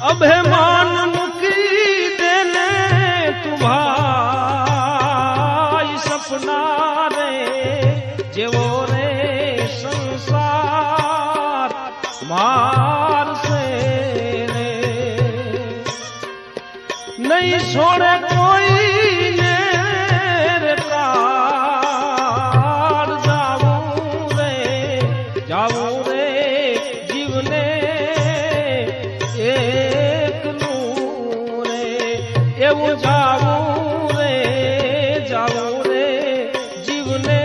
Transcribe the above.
અભિમાન મૂકી દેને તું ભાઈ સપના રે જેવો રે સંસાર મારશે રે નહીં છોડે કોઈને રે પ્રાણ જાવું રે જાવું રે જીવને એવું જાવું રે જાવું રે જીવને